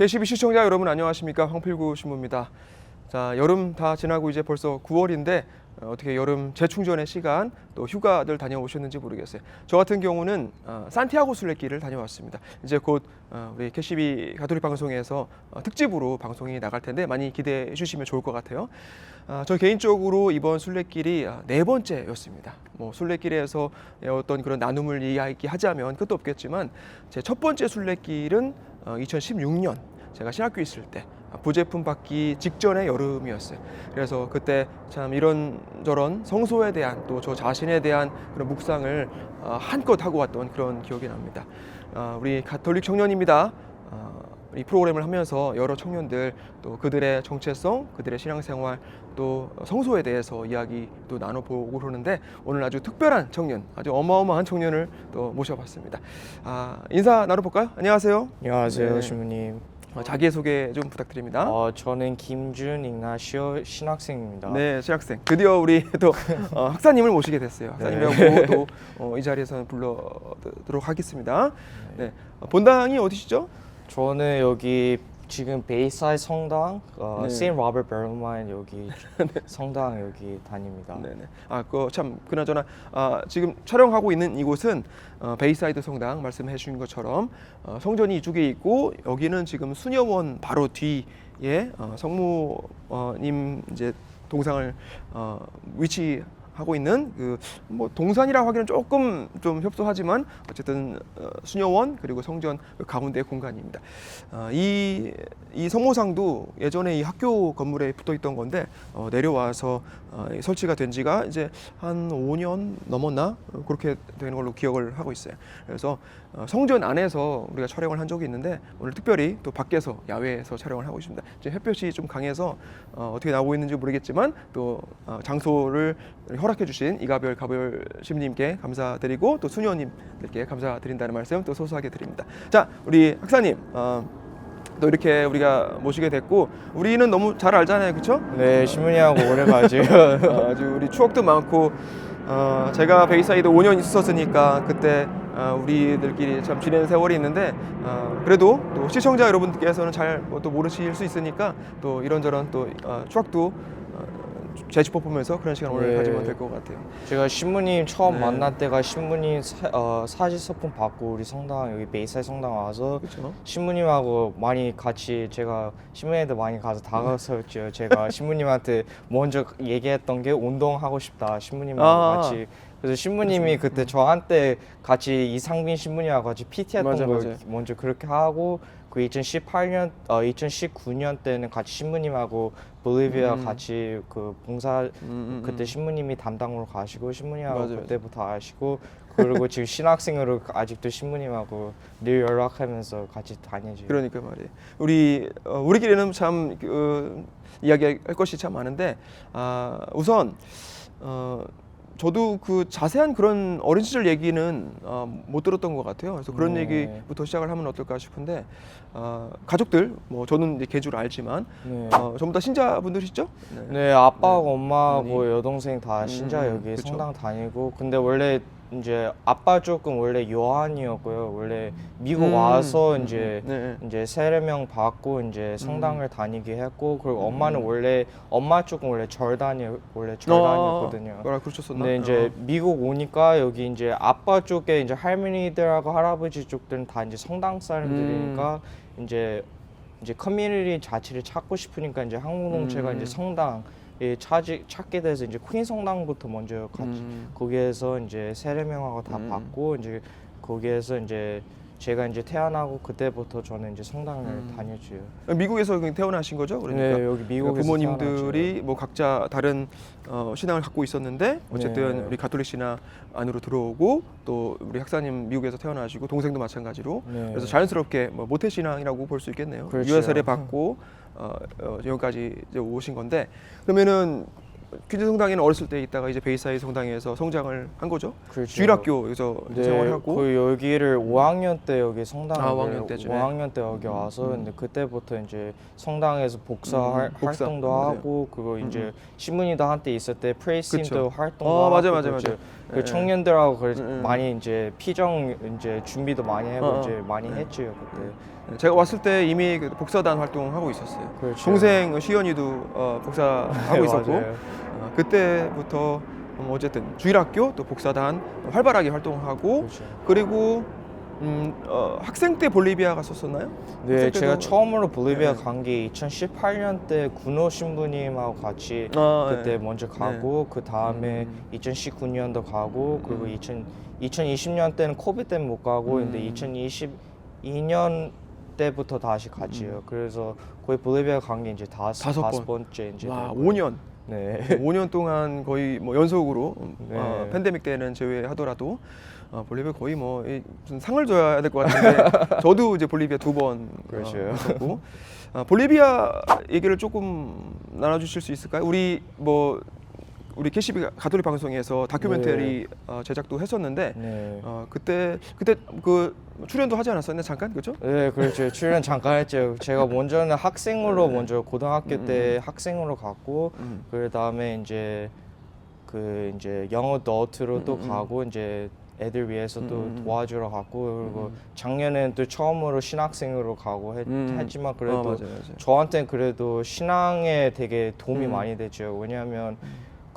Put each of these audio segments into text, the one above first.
KCB 시청자 여러분 안녕하십니까 황필구 신부입니다. 자 여름 다 지나고 이제 벌써 9월인데 어떻게 여름 재충전의 시간 또 휴가들 다녀오셨는지 모르겠어요. 저 같은 경우는 어, 산티아고 순례길을 다녀왔습니다. 이제 곧 어, 우리 KCB 가톨릭 방송에서 어, 특집으로 방송이 나갈 텐데 많이 기대해 주시면 좋을 것 같아요. 아, 저 개인적으로 이번 순례길이 아, 네 번째였습니다. 뭐 순례길에서 어떤 그런 나눔을 이야기하자면 끝도 없겠지만 제 첫 번째 순례길은 어, 2016년 제가 신학교 있을 때 부제품 받기 직전의 여름이었어요. 그래서 그때 참 이런저런 성소에 대한 또 저 자신에 대한 그런 묵상을 어, 한껏 하고 왔던 그런 기억이 납니다. 어, 우리 가톨릭 청년입니다. 어, 이 프로그램을 하면서 여러 청년들 또 그들의 정체성, 그들의 신앙생활 또 성소에 대해서 이야기도 나눠보고 그러는데 오늘 아주 특별한 청년, 아주 어마어마한 청년을 또 모셔봤습니다. 아, 인사 나눠볼까요? 안녕하세요. 안녕하세요, 네. 신부님. 어, 자기소개 좀 부탁드립니다. 어, 저는 김준 잉나시오 신학생입니다. 네, 신학생. 드디어 우리 또 어, 학사님을 모시게 됐어요. 학사님하고 또 어, 이 자리에서 불러도록 하겠습니다. 네, 어, 본당이 어디시죠? 저는 여기 지금 베이사이 성당, 어, 네. 세인 로버트 베르만 여기 성당 여기 다닙니다. 네네. 아, 그참 그나저나 아, 지금 촬영하고 있는 이곳은 어, 베이사이드 성당 말씀해 주신 것처럼 어, 성전이 이쪽에 있고 여기는 지금 수녀원 바로 뒤에 어, 성모님 이제 동상을 어, 위치 하고 있는 그 뭐 동산이라고 하기는 조금 좀 협소하지만 어쨌든 어, 수녀원 그리고 성전 그 가운데 공간입니다. 아, 이, 이 성모상도 예전에 이 학교 건물에 붙어 있던 건데 어, 내려와서 어, 이 설치가 된 지가 이제 한 5년 넘었나 어, 그렇게 되는 걸로 기억을 하고 있어요. 그래서 어, 성전 안에서 우리가 촬영을 한 적이 있는데 오늘 특별히 또 밖에서 야외에서 촬영을 하고 있습니다. 지금 햇볕이 좀 강해서 어, 어떻게 나오고 있는지 모르겠지만 또 어, 장소를 허락 해 주신 이가별 가별 시민님께 감사드리고 또 수녀님들께 감사드린다는 말씀 또 소소하게 드립니다. 자, 우리 학사님. 어, 또 이렇게 우리가 모시게 됐고 우리는 너무 잘 알잖아요, 그렇죠? 네, 신부님하고 오래 가지. 아주 우리 추억도 많고 어, 제가 베이사이드 5년 있었으니까 그때 어, 우리들끼리 참 지낸 세월이 있는데 어, 그래도 또 시청자 여러분께서는 잘 또 모르실 수 있으니까 또 이런저런 또 어, 추억도 어, 재짚어보면서 그런 시간 오늘 네. 가지면 될 것 같아요. 제가 신부님 처음 네. 만날 때가 신부님 사, 어, 사지 소품 받고 우리 성당 여기 베이사이 성당 와서 그렇죠? 신부님하고 많이 같이 제가 신부님한테 많이 가서 다가섰죠. 제가 신부님한테 먼저 얘기했던 게 운동하고 싶다. 신부님하고 아. 같이. 그래서 신부님이 그때 저한테 같이 이상빈 신부님하고 같이 PT 했던 맞아, 걸 맞아. 먼저 그렇게 하고 그 2018년 어 2019년 때는 같이 신부님하고 볼리비아 음. 같이 그 봉사 음, 음, 그때 음. 신부님이 담당으로 가시고 신부님하고 맞아, 맞아. 그때부터 아시고 그리고 지금 신학생으로 아직도 신부님하고 늘 연락하면서 같이 다니죠. 그러니까 말이에요. 우리 어, 우리끼리는 참 그, 이야기할 것이 참 많은데 아, 우선 어, 저도 그 자세한 그런 어린 시절 얘기는 어, 못 들었던 것 같아요. 그래서 그런 네. 얘기부터 시작을 하면 어떨까 싶은데 어, 가족들 뭐 저는 이제 개주를 알지만 네. 어, 전부 다 신자분들이시죠? 네, 아빠하고 네. 엄마하고 어머니. 여동생 다 신자 음, 여기 그쵸. 성당 다니고 근데 원래 이제 아빠 쪽은 원래 요한이었고요. 원래 미국 음, 와서 음, 이제 네. 이제 세례명 받고 이제 성당을 다니게 했고 그리고 엄마는 음. 원래 엄마 쪽은 원래 절단이 원래 절단이었거든요. 어, 뭐라 그러셨었나? 근데 이제 미국 오니까 여기 이제 아빠 쪽에 이제 할머니들하고 할아버지 쪽들은 다 이제 성당 사람들이니까 음. 이제 이제 커뮤니티 자체를 찾고 싶으니까 이제 한국 농체가 음. 이제 성당 에 찾지 찾게 돼서 이제 퀸 성당부터 먼저 같이 음. 거기에서 이제 세례명하고 다 음. 받고 이제 거기에서 이제 제가 이제 태어나고 그때부터 저는 이제 성당을 음. 다녔죠. 미국에서 그냥 태어나신 거죠? 그러니까 네, 여기 미국에서 부모님들이 뭐 각자 다른 어, 신앙을 갖고 있었는데 어쨌든 네. 우리 가톨릭 신앙 안으로 들어오고 또 우리 학사님 미국에서 태어나시고 동생도 마찬가지로 네. 그래서 자연스럽게 뭐 모태 신앙이라고 볼 수 있겠네요. 그렇죠. 유아 세례 받고 어, 어, 여기까지 이제 오신 건데 그러면은 퀴즈 성당에는 어렸을 때 있다가 이제 베이사이 성당에서 성장을 한 거죠. 그렇죠. 주일학교에서 네, 생활하고 그 여기를 5학년 때 여기 성당 아, 5학년 때쯤에. 5학년 때 여기 와서 음. 근데 그때부터 이제 성당에서 복사 음, 할- 복사. 활동도 맞아요. 하고 그거 음, 이제 음. 신문이도 한때 있을 때 프레이스팀도. 활동도 어, 하고 맞아, 맞아. 맞아. 그 예. 청년들하고 그 음, 음. 많이 이제 피정 이제 준비도 많이 하고 어, 어. 이제 많이 네. 했죠 그때. 제가 왔을 때 이미 그 복사단 활동하고 있었어요. 그렇죠. 동생 시연이도 어, 복사하고 네, 있었고 맞아요. 어, 그때부터 음, 어쨌든 주일학교 또 복사단 활발하게 활동하고 그렇죠. 그리고 음, 어, 학생 때 볼리비아 갔었었나요? 네, 제가 때도- 처음으로 볼리비아 네. 간게 2018년 때 군호 신부님하고 같이 아, 그때 네. 먼저 가고 그 다음에 음. 2019년도 가고 그리고 음. 2000 2020년 때는 코비드 때문에 못 가고 음. 근데 2022년 때부터 다시 갔지요. 그래서 거의 볼리비아 간 게 이제 다섯, 다섯 다섯 번. 번째 이제 와, 되고요. 5년. 네. 5년 동안 거의 뭐 연속으로 음, 네. 어, 팬데믹 때는 제외하더라도 어, 볼리비아 거의 뭐 이, 무슨 상을 줘야 될 것 같은데 저도 이제 볼리비아 두번 그렇죠. 어, 갔었고 아, 볼리비아 얘기를 조금 나눠주실 수 있을까요? 우리 뭐 우리 KCB 가톨릭 방송에서 다큐멘터리 어, 제작도 했었는데 네. 어, 그때 그때 그 출연도 하지 않았었나 잠깐 그죠? 네, 그렇죠. 출연 잠깐 했죠. 제가 먼저는 학생으로 먼저 고등학교 음, 때 학생으로 갔고 음. 그 다음에 이제 그 이제 영어 너트로 또 음, 음, 가고 이제 애들 위해서 또 음, 음. 도와주러 갔고 그리고 음. 작년에는 또 처음으로 신학생으로 가고 했, 음. 지만 어, 그래도 맞아요, 맞아요. 저한테는 그래도 신앙에 되게 도움이 음. 많이 되죠. 왜냐하면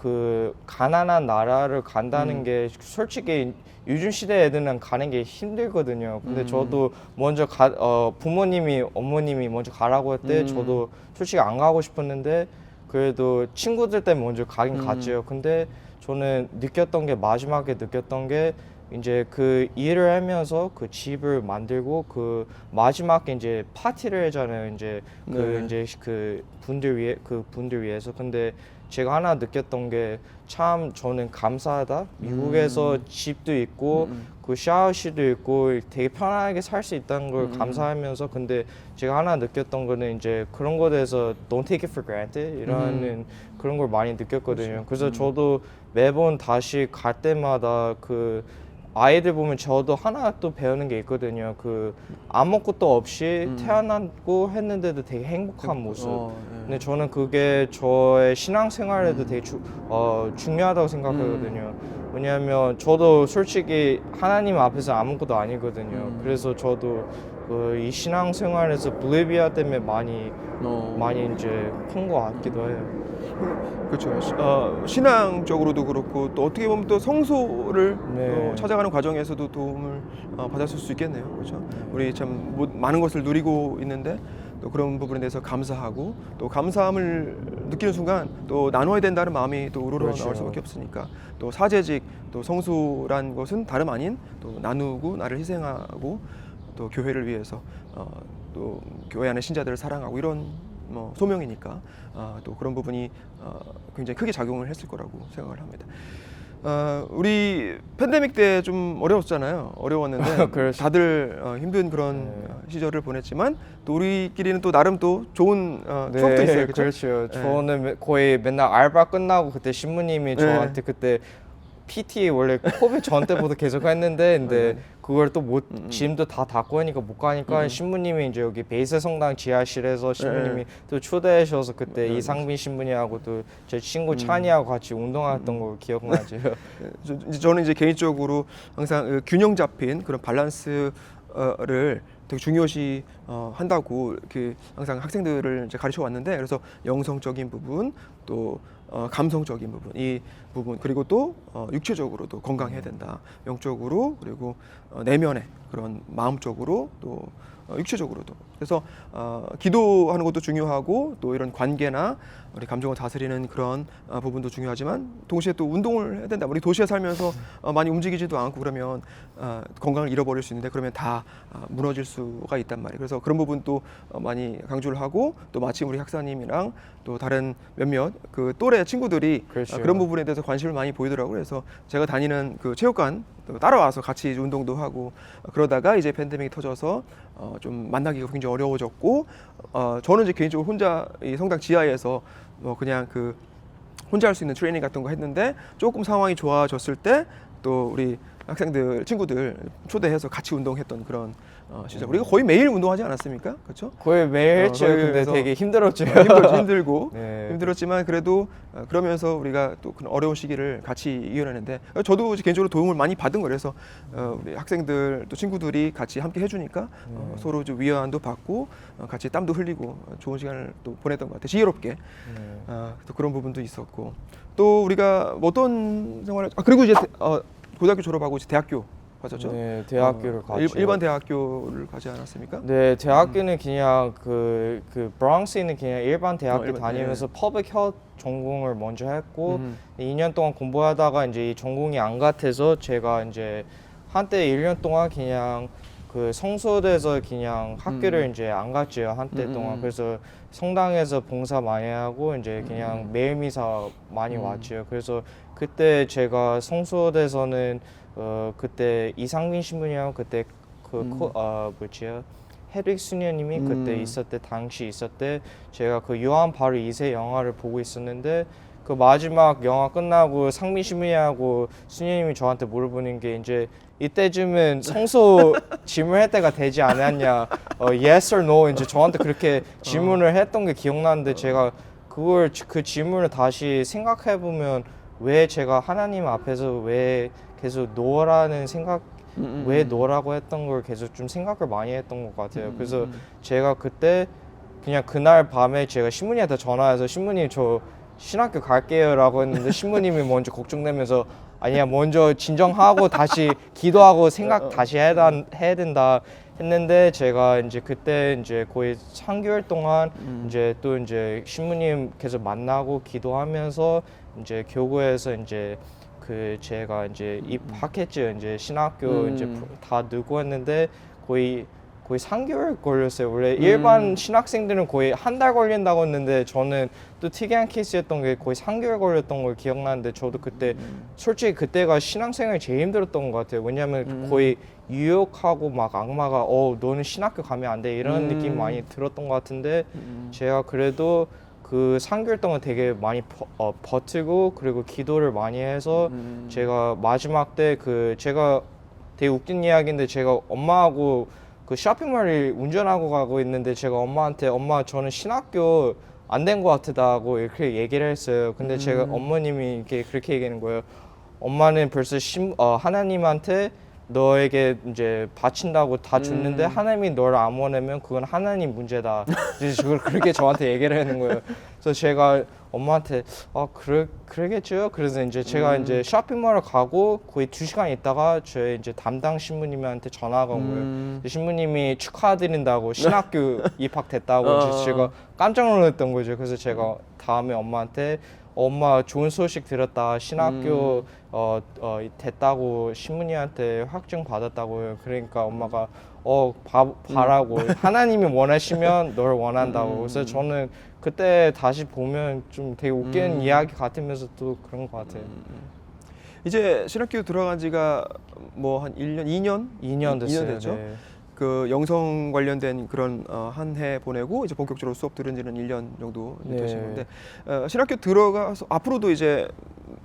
그 가난한 나라를 간다는 음. 게 솔직히 요즘 시대 애들은 가는 게 힘들거든요. 근데 음. 저도 먼저 가, 어, 부모님이 어머님이 먼저 가라고 할때 음. 저도 솔직히 안 가고 싶었는데 그래도 친구들 때문에 먼저 가긴 음. 갔죠. 근데 저는 느꼈던 게 마지막에 느꼈던 게 이제 그 일을 하면서 그 집을 만들고 그 마지막에 이제 파티를 하잖아요. 이제 그 네. 이제 그 분들 위해 그 분들 위해서 근데 제가 하나 느꼈던 게 참 저는 감사하다. 미국에서 집도 있고 음, 그 샤워실도 있고 되게 편하게 살 수 있다는 걸 음. 감사하면서 근데 제가 하나 느꼈던 거는 이제 그런 거에 대해서 don't take it for granted 이라는 그런 걸 많이 느꼈거든요. 음. 그렇죠. 그래서 음. 저도 매번 다시 갈 때마다 그 아이들 보면 저도 하나 또 배우는 게 있거든요. 그 아무것도 없이 음. 태어났고 했는데도 되게 행복한 모습. 어, 예. 근데 저는 그게 저의 신앙생활에도 되게 주, 어, 중요하다고 생각하거든요. 음. 왜냐하면 저도 솔직히 하나님 앞에서 아무것도 아니거든요. 음. 그래서 저도 그 이 신앙생활에서 볼리비아 때문에 많이 어. 많이 이제 큰 것 같기도 해요. 그렇죠. 시- 어, 신앙적으로도 그렇고 또 어떻게 보면 또 성소를 네. 또 찾아가는 과정에서도 도움을 어, 받았을 수 있겠네요. 그렇죠. 우리 참 뭐- 많은 것을 누리고 있는데 또 그런 부분에 대해서 감사하고 또 감사함을 느끼는 순간 또 나눠야 된다는 마음이 또 우러러 그렇죠. 나올 수밖에 없으니까 또 사제직 또 성소란 것은 다름 아닌 또 나누고 나를 희생하고 또 교회를 위해서 어, 또 교회 안의 신자들을 사랑하고 이런 뭐 소명이니까 아, 또 그런 부분이 어, 굉장히 크게 작용을 했을 거라고 생각을 합니다. 어, 우리 팬데믹 때 좀 어려웠잖아요. 어려웠는데. 다들 어, 힘든 그런 네. 어, 시절을 보냈지만 또 우리끼리는 또 나름 또 좋은 어, 추억도 있어요. 그렇죠? 그렇죠. 네. 저는 매- 거의 맨날 알바 끝나고 그때 신부님이 네. 저한테 그때 PT 원래 코비드 전 때부터 계속 했는데 근데 네. 그걸 또못 음, 음. 짐도 다 닫고 하니까 못 가니까 음. 신부님이 이제 여기 베이스 성당 지하실에서 신부님이 네. 또 초대하셔서 그때 네, 이상빈 신부님하고 또 제 친구 음. 찬이하고 같이 운동했던 거 기억나죠. 네, 저, 이제 저는 이제 개인적으로 항상 그 균형 잡힌 그런 밸런스를 되게 중요시 어, 한다고 이렇게 항상 학생들을 이제 가르쳐 왔는데 그래서 영성적인 부분 또 어, 감성적인 부분 이 부분 그리고 또 어, 육체적으로도 건강해야 된다. 영적으로 그리고 어, 내면의 그런 마음적으로 또 어, 육체적으로도. 그래서 어, 기도하는 것도 중요하고 또 이런 관계나 우리 감정을 다스리는 그런 어, 부분도 중요하지만 동시에 또 운동을 해야 된다. 우리 도시에 살면서 어, 많이 움직이지도 않고 그러면 어, 건강을 잃어버릴 수 있는데 그러면 다 어, 무너질 수가 있단 말이에요. 그래서 그런 부분도 어, 많이 강조를 하고 또 마침 우리 학사님이랑 또 다른 몇몇 그 또래 친구들이 그렇죠. 어, 그런 부분에 대해서 관심을 많이 보이더라고요. 그래서 제가 다니는 그 체육관 또 따라와서 같이 운동도 하고 어, 그러다가 이제 팬데믹이 터져서 어, 좀 만나기가 굉장히 어려워졌고 어, 저는 이제 개인적으로 혼자 이 성당 지하에서 뭐 그냥 그 혼자 할 수 있는 트레이닝 같은 거 했는데 조금 상황이 좋아졌을 때 또 우리 학생들 친구들 초대해서 같이 운동했던 그런 어, 시절. 우리가 거의 매일 운동하지 않았습니까? 그렇죠? 거의 매일 어, 했죠. 거의 근데 그래서- 되게 힘들었죠. 힘들, 힘들고 네. 힘들었지만 그래도 어, 그러면서 우리가 또 그런 어려운 시기를 같이 이겨내는데 어, 저도 개인적으로 도움을 많이 받은 거라서 어, 우리 학생들 또 친구들이 같이 함께 해주니까 어, 네. 서로 좀 위안도 받고 어, 같이 땀도 흘리고 어, 좋은 시간을 또 보냈던 것 같아요. 지혜롭게 네. 아, 또 그런 부분도 있었고 또 우리가 뭐 어떤 생활을 아 그리고 이제 대- 어, 고등학교 졸업하고 이제 대학교 가셨죠? 네, 대학교를 어, 갔죠. 일, 일반 대학교를 가지 않았습니까? 네, 대학교는 그냥 그, 그 브랑스에 있는 그냥 일반 대학교 어, 일반, 다니면서 퍼블릭 헬 전공을 먼저 했고 음. 2년 동안 공부하다가 이제 이 전공이 안 같아서 제가 이제 한때 1년 동안 그냥 그 성소대에서 그냥 학교를 이제 안 갔죠 한때 음, 음, 동안 음. 그래서 성당에서 봉사 많이 하고 이제 그냥 매일 미사 많이 음. 왔죠 그래서 그때 제가 성소대에서는 어 그때 이상민 신부님하고 그때 그 음. 코, 어 뭐지요 헤릭 수녀님이 그때 음. 있을 때 당시 때 제가 그 요한 바로 2세 영화를 보고 있었는데 그 마지막 영화 끝나고 상민 신부님하고 수녀님이 저한테 물어보는 게 이제 이때쯤은 성소 질문 할 때가 되지 않았냐 어, yes or no 이제 저한테 그렇게 질문을 했던 게 기억나는데 제가 그걸 지- 그 질문을 다시 생각해 보면 왜 제가 하나님 앞에서 왜 계속 노라는 생각 음, 음, 왜 음. 노라고 했던 걸 계속 좀 생각을 많이 했던 것 같아요. 음, 그래서 음. 제가 그때 그냥 그날 밤에 제가 신부님한테 전화해서 신부님 저 신학교 갈게요라고 했는데 신부님이 먼저 걱정되면서 아니야 먼저 진정하고 다시 기도하고 생각 다시 해야, 단- 해야 된다 했는데 제가 이제 그때 이제 거의 3개월 동안 음. 이제 또 이제 신부님 계속 만나고 기도하면서 이제 교구에서 이제 그 제가 이제 입학했죠 이제 신학교 음. 이제 다 넣고 했는데 거의 거의 3개월 걸렸어요. 원래 일반 음. 신학생들은 거의 한 달 걸린다고 했는데 저는 또 특이한 케이스였던 게 거의 3개월 걸렸던 걸 기억나는데 저도 그때 솔직히 그때가 신앙생활이 제일 힘들었던 것 같아요. 왜냐하면 음. 거의 유혹하고 막 악마가 어 너는 신학교 가면 안 돼 이런 음. 느낌 많이 들었던 것 같은데 음. 제가 그래도 그 3개월 동안 되게 많이 버, 어, 버티고 그리고 기도를 많이 해서 음. 제가 마지막 때 그 제가 되게 웃긴 이야기인데 제가 엄마하고 그 쇼핑몰을 운전하고 가고 있는데 제가 엄마한테 엄마 저는 신학교 안 된 것 같다고 이렇게 얘기를 했어요. 근데 제가 음. 어머님이 이렇게 그렇게 얘기하는 거예요. 엄마는 벌써 신, 어, 하나님한테 너에게 이제 바친다고 다 줬는데 음. 하나님이 너를 안 원하면 그건 하나님 문제다. 이제 그걸 그렇게 저한테 얘기를 하는 거예요. 그래서 제가 엄마한테 아 그래 그러겠죠. 그래서 이제 제가 음. 이제 쇼핑몰을 가고 거의 두 시간 있다가 저희 이제 담당 신부님한테 전화가 온 거예요. 음. 신부님이 축하드린다고 신학교 입학됐다고 어. 제가 깜짝 놀랐던 거죠. 그래서 제가 다음에 엄마한테 엄마 좋은 소식 들었다 신학교 음. 어, 어 됐다고 신부님한테 확증 받았다고 그러니까 엄마가 어 봐, 봐라고 하나님이 원하시면 널 원한다고 음. 그래서 저는 그때 다시 보면 좀 되게 웃기는 음. 이야기 같으면서 또 그런 것 같아요. 이제 신학교 들어간 지가 뭐 한 1년, 2년? 2년 됐어요. 됐죠? 네. 그 영성 관련된 그런 어, 한 해 보내고 이제 본격적으로 수업 들은 지는 1년 정도 네. 되시는데 어, 신학교 들어가서 앞으로도 이제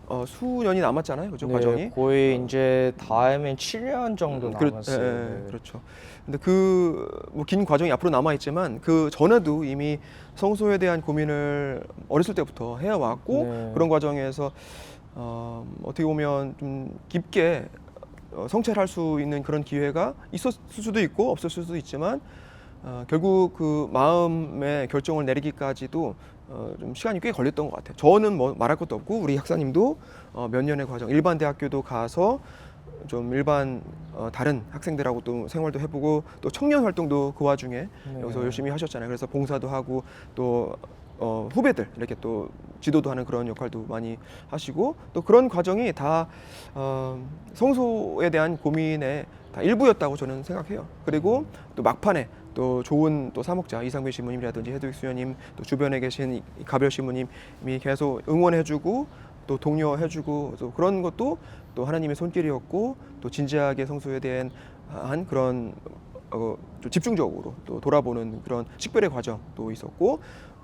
어, 수년이 남았잖아요. 그죠? 네, 과정이. 거의 이제 다음엔 7년 정도 음, 그렇- 남았어요. 예, 네. 그렇죠. 근데 그 뭐 긴 과정이 앞으로 남아 있지만 그 전에도 이미 성소에 대한 고민을 어렸을 때부터 해왔고 네. 그런 과정에서 어, 어떻게 보면 좀 깊게 어, 성찰할 수 있는 그런 기회가 있었을 수도 있고 없었을 수도 있지만 어, 결국 그 마음의 결정을 내리기까지도 어, 좀 시간이 꽤 걸렸던 것 같아요. 저는 뭐 말할 것도 없고 우리 학사님도 어, 몇 년의 과정, 일반 대학교도 가서 좀 일반 어, 다른 학생들하고 또 생활도 해보고 또 청년 활동도 그 와중에 네. 여기서 열심히 하셨잖아요. 그래서 봉사도 하고 또 어, 후배들 이렇게 또 지도도 하는 그런 역할도 많이 하시고 또 그런 과정이 다 어, 성소에 대한 고민의 다 일부였다고 저는 생각해요. 그리고 또 막판에 또 좋은 또 사목자 이상배 신부님이라든지 해득 수녀님 또 주변에 계신 가별 신부님이 계속 응원해주고 또 독려해주고 또 그런 것도 또 하나님의 손길이었고 또 진지하게 성소에 대한 한 그런 어, 좀 집중적으로 또 돌아보는 그런 식별의 과정도 있었고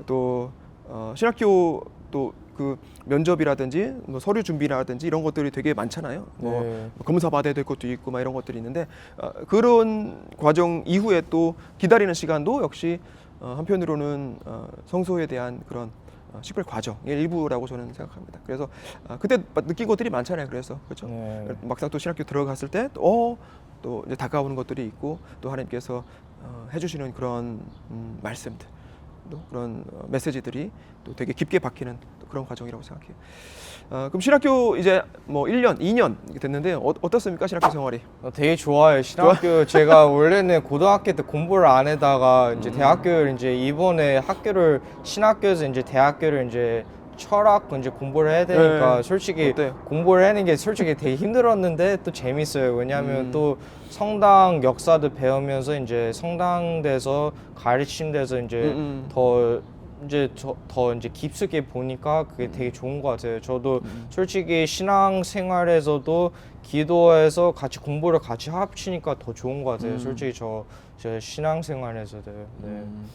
또 어, 신학교 또그 면접이라든지 뭐 서류 준비라든지 이런 것들이 되게 많잖아요. 뭐 네. 검사 받아야 될 것도 있고 막 이런 것들이 있는데 어, 그런 과정 이후에 또 기다리는 시간도 역시 어, 한편으로는 어, 성소에 대한 그런 어, 식별 과정의 일부라고 저는 생각합니다. 그래서 아, 그때 느낀 것들이 많잖아요. 그래서 그렇죠. 네. 막상 또 신학교 들어갔을 때또 또 이제 다가오는 것들이 있고 또 하나님께서 어, 해주시는 그런 음, 말씀들 또 그런 어, 메시지들이 또 되게 깊게 박히는 또 그런 과정이라고 생각해요. 어, 그럼 신학교 이제 뭐 1년, 2년 이렇게 됐는데 어, 어떻습니까 신학교 생활이? 어, 되게 좋아요. 신학교 제가 원래는 고등학교 때 공부를 안 해다가 이제 대학교를 이제 이번에 학교를 신학교에서 이제 대학교를 이제 철학 이제 공부를 해야 되니까 네. 솔직히 어때요? 공부를 하는 게 솔직히 되게 힘들었는데 또 재밌어요. 왜냐하면 음. 또 성당 역사도 배우면서 이제 성당에서 가르친 데서 이제 음, 음. 더 이제 저, 더 이제 깊숙이 보니까 그게 되게 좋은 것 같아요. 저도 음. 솔직히 신앙 생활에서도 기도해서 같이 공부를 같이 합치니까 더 좋은 것 같아요. 음. 솔직히 저, 저 신앙 생활에서도 네. 음.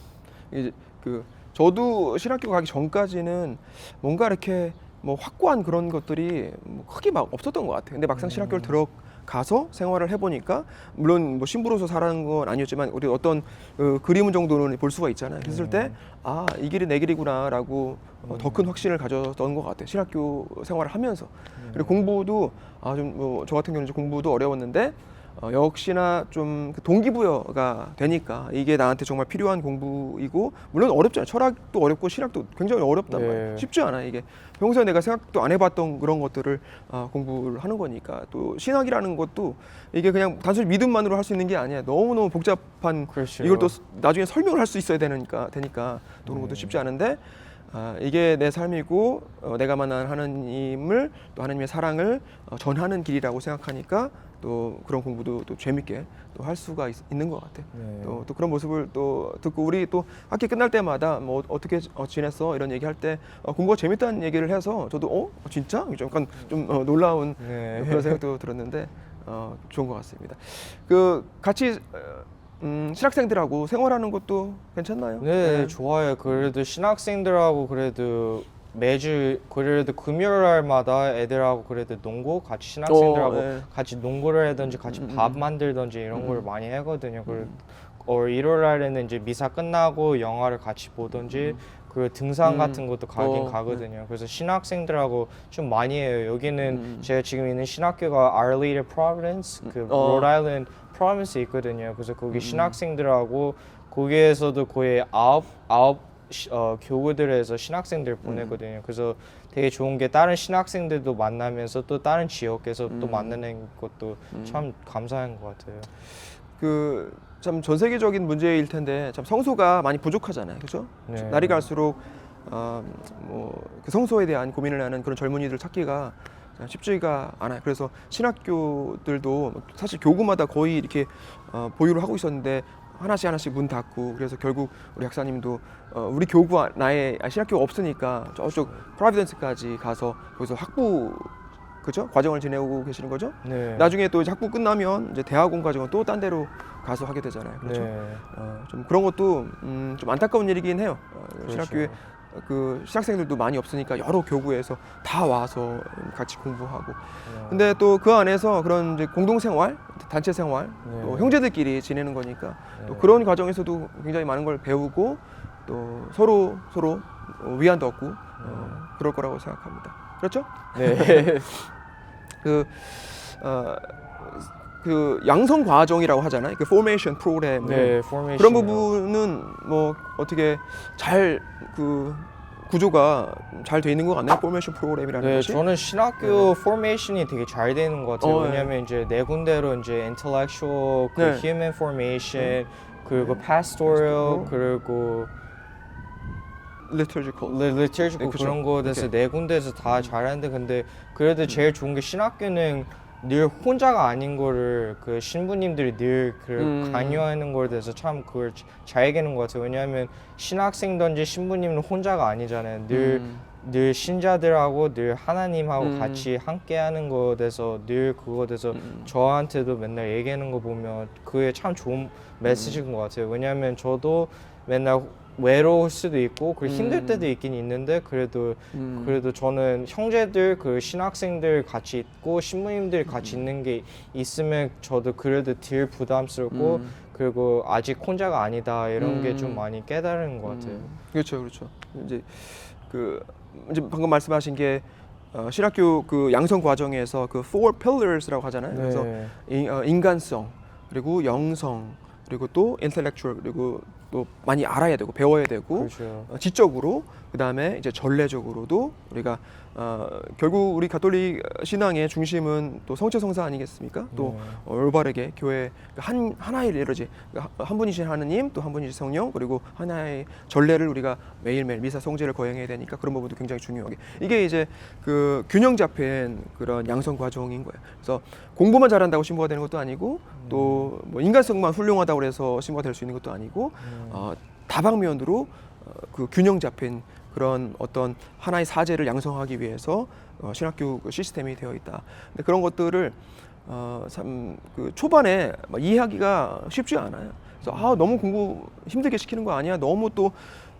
이제 그 저도 신학교 가기 전까지는 뭔가 이렇게 뭐 확고한 그런 것들이 뭐 크게 막 없었던 것 같아요. 근데 막상 신학교를 들어가서 생활을 해보니까 물론 뭐 신부로서 살아는 건 아니었지만 우리 어떤 그 그림 정도는 볼 수가 있잖아요. 그랬을 때 아 이 길이 내 길이구나라고 어, 더큰 확신을 가졌던 것 같아요. 신학교 생활을 하면서 그리고 공부도 아 좀 뭐 저 같은 경우는 공부도 어려웠는데 어, 역시나 좀그 동기부여가 되니까 이게 나한테 정말 필요한 공부이고 물론 어렵잖아요. 철학도 어렵고 신학도 굉장히 어렵단 네. 말이에요. 쉽지 않아 이게 평소에 내가 생각도 안 해봤던 그런 것들을 어, 공부를 하는 거니까 또 신학이라는 것도 이게 그냥 단순히 믿음만으로 할 수 있는 게 아니야. 너무 너무 복잡한 그렇죠. 이걸 또 스- 나중에 설명을 할 수 있어야 되니까 되니까 또 그런 것도 쉽지 않은데 아, 이게 내 삶이고 어, 내가 만난 하나님을 또 하나님의 사랑을 어, 전하는 길이라고 생각하니까 또 그런 공부도 또 재밌게 또 할 수가 있, 는것 같아. 네. 또, 또 그런 모습을 또 듣고 우리 또 학기 끝날 때마다 뭐 어떻게 어, 지냈어 이런 얘기할 때 어, 공부가 재밌다는 얘기를 해서 저도 어 진짜 좀 약간 좀 어, 놀라운 네. 그런 생각도 들었는데 어, 좋은 것 같습니다. 그 같이 어, 음, 신학생들하고 생활하는 것도 괜찮나요? 네, 좋아요. 그래도 신학생들하고 그래도 매주 그래도 금요일 날마다 애들하고 그래도 농구 같이 신학생들하고 어, 네. 같이 농구를 하든지 같이 음, 음, 밥 음. 만들든지 이런 걸 음. 많이 하거든요. 그리고 어, 일요일 날에는 이제 미사 끝나고 영화를 같이 보든지 그 등산 음. 같은 것도 가긴 어, 가거든요. 그래서 신학생들하고 좀 많이 해요. 여기는 음. 제가 지금 있는 신학교가 Arleta Providence 그 어. Rhode Island Province 있거든요. 그래서 거기 음. 신학생들하고 거기에서도 거의 아홉 아홉 시- 어, 교구들에서 신학생들 음. 보내거든요. 그래서 되게 좋은 게 다른 신학생들도 만나면서 또 다른 지역에서 또 음. 만나는 것도 참 감사한 것 같아요. 그 참 전 세계적인 문제일 텐데 참 성소가 많이 부족하잖아요, 그렇죠? 네. 날이 갈수록 어, 뭐그 성소에 대한 고민을 하는 그런 젊은이들 찾기가 쉽지가 않아요. 그래서 신학교들도 사실 교구마다 거의 이렇게 어, 보유를 하고 있었는데 하나씩 하나씩 문 닫고 그래서 결국 우리 학사님도 어, 우리 교구 아- 나에 아, 신학교가 없으니까 저쪽 프라비던스까지 가서 거기서 학부 그죠 과정을 지내고 계시는 거죠? 네. 나중에 또 이제 학부 끝나면 이제 대학원 과정은 또 딴 데로 가서 하게 되잖아요. 그렇죠? 네. 어, 좀 그런 것도 음, 좀 안타까운 일이긴 해요. 어, 그렇죠. 신학교에 그 신학생들도 많이 없으니까 여러 교구에서 다 와서 같이 공부하고. 네. 근데 또 그 안에서 그런 이제 공동 생활, 단체 생활, 네. 또 형제들끼리 지내는 거니까 또 네. 그런 과정에서도 굉장히 많은 걸 배우고 또 서로 서로 어, 위안도 얻고 어, 그럴 거라고 생각합니다. 그렇죠? 네. 그, 어, 그 양성 과정이라고 하잖아요. 그 포메이션 프로그램. 네, formation 그런. 부분은 뭐 어떻게 잘 그 구조가 잘 돼 있는 것 같나요? 포메이션 프로그램이라는 네, 것이. 저는 신학교 포메이션이 되게 잘 되는 것 같아요. 어, 네. 왜냐면 이제 네 군데로 이제 intellectual, 그 네. human formation, 그리고 pastoral, 그리고 liturgical. 리- liturgical 네, 그쵸. 그런 거에서 오케이. 네 군데에서 다 잘하는데 근데 그래도 제일 좋은 게 신학교는 늘 혼자가 아닌 거를 그 신부님들이 늘 그 음. 강요하는 거에 대해서 참 그걸 잘 얘기하는 것 같아요. 왜냐하면 신학생든지 신부님은 혼자가 아니잖아요. 늘 음. 늘 신자들하고 늘 하나님하고 음. 같이 함께하는 거에 대해서 늘 그거에 대해서 음. 저한테도 맨날 얘기하는 거 보면 그게 참 좋은 메시지인 것 같아요. 왜냐하면 저도 맨날 외로울 수도 있고 그리고 힘들 음. 때도 있긴 있는데 그래도 음. 그래도 저는 형제들 그 신학생들 같이 있고 신부님들 같이 음. 있는 게 있으면 저도 그래도 덜 부담스럽고 음. 그리고 아직 혼자가 아니다 이런 게좀 음. 많이 깨달은 것 같아요. 음, 그렇죠, 그렇죠. 이제 그 이제 방금 말씀하신 게 어, 신학교 그 양성 과정에서 그 four pillars라고 하잖아요. 그래서 네. 인, 어, 인간성 그리고 영성 그리고 또 intellectual 그리고 또 많이 알아야 되고 배워야 되고 그렇죠. 어, 지적으로 그 다음에 이제 전례적으로도 우리가 어, 결국 우리 가톨릭 신앙의 중심은 또 성체 성사 아니겠습니까? 또 네. 어, 올바르게 교회 한 하나의 이르지 한- 한 분이신 하느님 또 한 분이신 성령 그리고 하나의 전례를 우리가 매일매일 미사 성제를 거행해야 되니까 그런 부분도 굉장히 중요하게 이게 이제 그 균형 잡힌 그런 양성 과정인 거예요. 그래서 공부만 잘한다고 신부가 되는 것도 아니고 또 뭐 인간성만 훌륭하다고 해서 신부가 될 수 있는 것도 아니고 음. 어, 다방면으로 어, 그 균형 잡힌 그런 어떤 하나의 사제를 양성하기 위해서 어, 신학교 그 시스템이 되어 있다. 근데 그런 것들을 어, 참 그 초반에 막 이해하기가 쉽지 않아요. 그래서 아 너무 공부 힘들게 시키는 거 아니야? 너무 또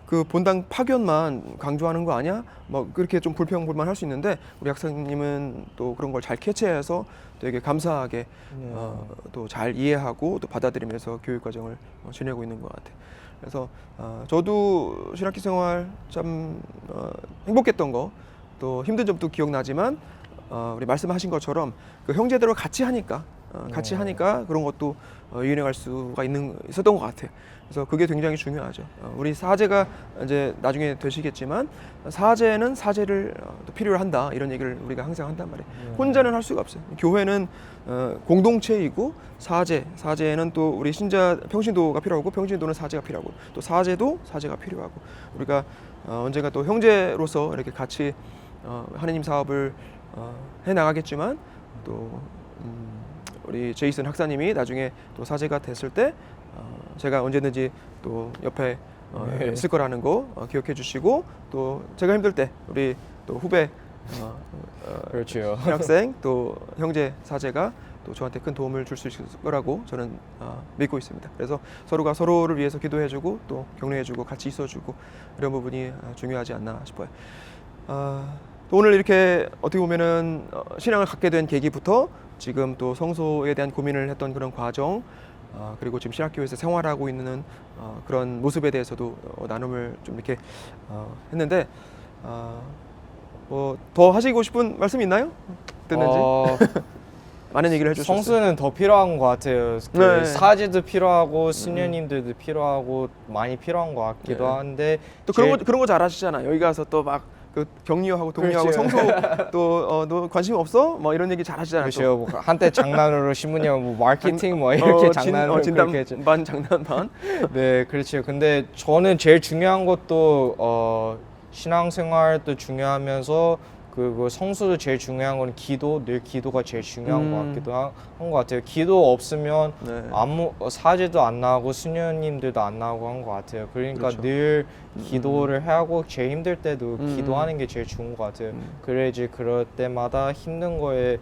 그 본당 파견만 강조하는 거 아니야? 뭐 그렇게 좀 불평 불만 할 수 있는데 우리 학생님은 또 그런 걸 잘 캐치해서 되게 감사하게 네. 어, 또 잘 이해하고 또 받아들이면서 교육 과정을 어, 지내고 있는 것 같아요. 그래서 어, 저도 신학기 생활 참 어, 행복했던 거 또 힘든 점도 기억나지만 어, 우리 말씀하신 것처럼 그 형제들과 같이 하니까 어, 같이 네. 하니까 그런 것도 어, 이해할 수가 있는 있었던 것 같아요. 그래서 그게 굉장히 중요하죠. 어, 우리 사제가 이제 나중에 되시겠지만 사제는 사제를 어, 또 필요로 한다 이런 얘기를 우리가 항상 한단 말이에요. 네. 혼자는 할 수가 없어요. 교회는 어, 공동체이고 사제, 사제는 또 우리 신자 평신도가 필요하고 평신도는 사제가 필요하고 또 사제도 사제가 필요하고 우리가 어, 언젠가 또 형제로서 이렇게 같이 어, 하느님 사업을 어, 해 나가겠지만 또 음, 우리 제이슨 학사님이 나중에 또 사제가 됐을 때 어, 제가 언제든지 또 옆에 어, 네. 있을 거라는 거 어, 기억해 주시고 또 제가 힘들 때 우리 또 후배 어, 어, 그렇죠. 학생 또 형제 사제가 또 저한테 큰 도움을 줄 수 있을 거라고 저는 어, 믿고 있습니다. 그래서 서로가 서로를 위해서 기도해주고 또 격려해주고 같이 있어주고 이런 부분이 어, 중요하지 않나 싶어요. 아, 또 오늘 이렇게 어떻게 보면은 어, 신앙을 갖게 된 계기부터 지금 또 성소에 대한 고민을 했던 그런 과정 아, 그리고 지금 신학교에서 생활하고 있는 어, 그런 모습에 대해서도 어, 나눔을 좀 이렇게 어, 했는데 아, 뭐더 하시고 싶은 말씀 있나요? 듣는지 어, 많은 얘기를 해주셨어요. 성수는 더 필요한 것 같아요. 그 네. 사제도 필요하고 수녀님들도 필요하고 많이 필요한 것 같기도 네. 한데 또 그런 거 그런 거 잘하시잖아요. 여기 가서 또 막 그 격려하고 그렇죠. 성소 또너 관심 없어? 뭐 이런 얘기 잘 하시잖아요. 또. 그렇죠. 뭐 한때 장난으로 신부님 뭐 마케팅 뭐 이렇게 어, 진- 장난으로 어, 그렇게 했죠. 반 장난 반. 네, 그렇죠. 근데 저는 제일 중요한 것도 어, 신앙생활도 중요하면서 그리고 성수도 제일 중요한 건 기도, 늘 기도가 제일 중요한 것 음. 같기도 한 것 같아요. 기도 없으면 네. 아무 어, 사제도 안 나오고 수녀님들도 안 나오고 한 것 같아요. 그러니까 그렇죠. 늘 기도를 하고 제일 힘들 때도 음. 기도하는 게 제일 좋은 것 같아요. 음. 그래야지 그럴 때마다 힘든 거에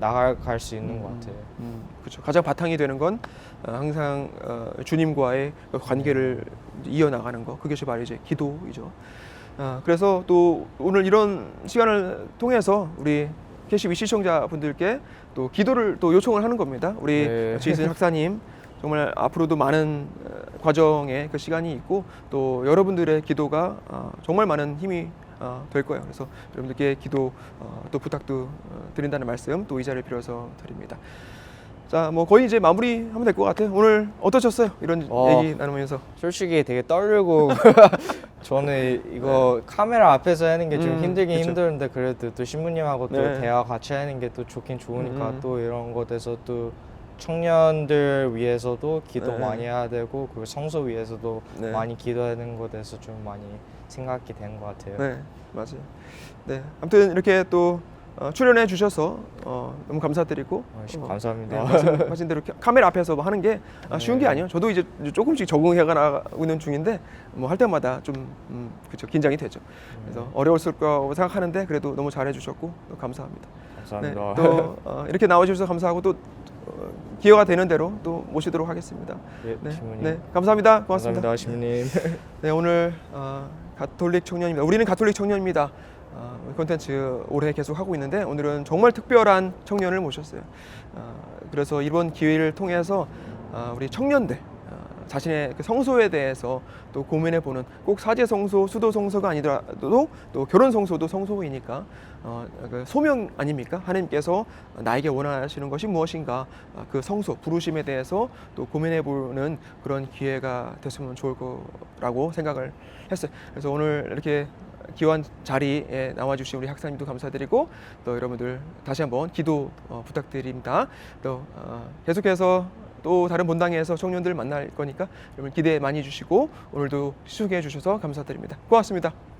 나아갈 수 있는 것 같아요. 음, 그렇죠. 가장 바탕이 되는 건 어, 항상 어, 주님과의 그 관계를 이어 나가는 거. 그것이 바로 이제 기도이죠. 아, 그래서 또 오늘 이런 시간을 통해서 우리 KCB 시청자분들께 또 기도를 또 요청을 하는 겁니다. 우리 네. 지희선 학사님 정말 앞으로도 많은 어, 과정의 그 시간이 있고 또 여러분들의 기도가 어, 정말 많은 힘이 어, 될 거예요. 그래서 여러분들께 기도 어, 또 부탁도 어, 드린다는 말씀 또 이 자리를 빌어서 드립니다. 자, 뭐 거의 이제 마무리하면 될 것 같아요. 오늘 어떠셨어요? 이런 어. 얘기 나누면서. 솔직히 되게 떨리고 저는 이거 카메라 앞에서 하는 게 좀 음, 힘들긴 그쵸. 힘드는데 그래도 또 신부님하고 또 네. 대화 같이 하는 게 또 좋긴 좋으니까 음. 또 이런 것에서 또 청년들 위해서도 기도 네. 많이 해야 되고 그리고 성소 위해서도 네. 많이 기도하는 것에서 좀 많이 생각이 된 것 같아요. 네, 맞아요. 네, 아무튼 이렇게 또 어, 출연해 주셔서 어, 너무 감사드리고 어, 씨, 어, 감사합니다. 네, 말씀하신 대로 카- 카메라 앞에서 뭐 하는 게 아, 쉬운 게 네. 아니에요. 저도 이제 조금씩 적응해 가고 있는 중인데 뭐 할 때마다 좀 음, 그렇죠 긴장이 되죠. 그래서 네. 어려웠을 거라고 생각하는데 그래도 너무 잘해 주셨고 또 감사합니다. 네, 감사합니다. 또 어, 이렇게 나와 주셔서 감사하고 또 어, 기회가 되는 대로 또 모시도록 하겠습니다. 예, 네, 신부님. 네, 감사합니다. 고맙습니다. 감사합니다, 신부님. 네, 오늘 어, 가톨릭 청년입니다. 우리는 가톨릭 청년입니다. 어, 이 콘텐츠 올해 계속 하고 있는데 오늘은 정말 특별한 청년을 모셨어요. 어, 그래서 이번 기회를 통해서 어, 우리 청년들 어, 자신의 그 성소에 대해서 또 고민해 보는 꼭 사제 성소, 수도 성소가 아니더라도 또 결혼 성소도 성소이니까 어, 그 소명 아닙니까? 하나님께서 나에게 원하시는 것이 무엇인가? 아, 그 성소 부르심에 대해서 또 고민해 보는 그런 기회가 됐으면 좋을 거라고 생각을 했어요. 그래서 오늘 이렇게 기원 자리에 나와주신 우리 학사님도 감사드리고 또 여러분들 다시 한번 기도 어, 부탁드립니다. 또 어, 계속해서 또 다른 본당에서 청년들 만날 거니까 여러분 기대 많이 해주시고 오늘도 시청해 주셔서 감사드립니다. 고맙습니다.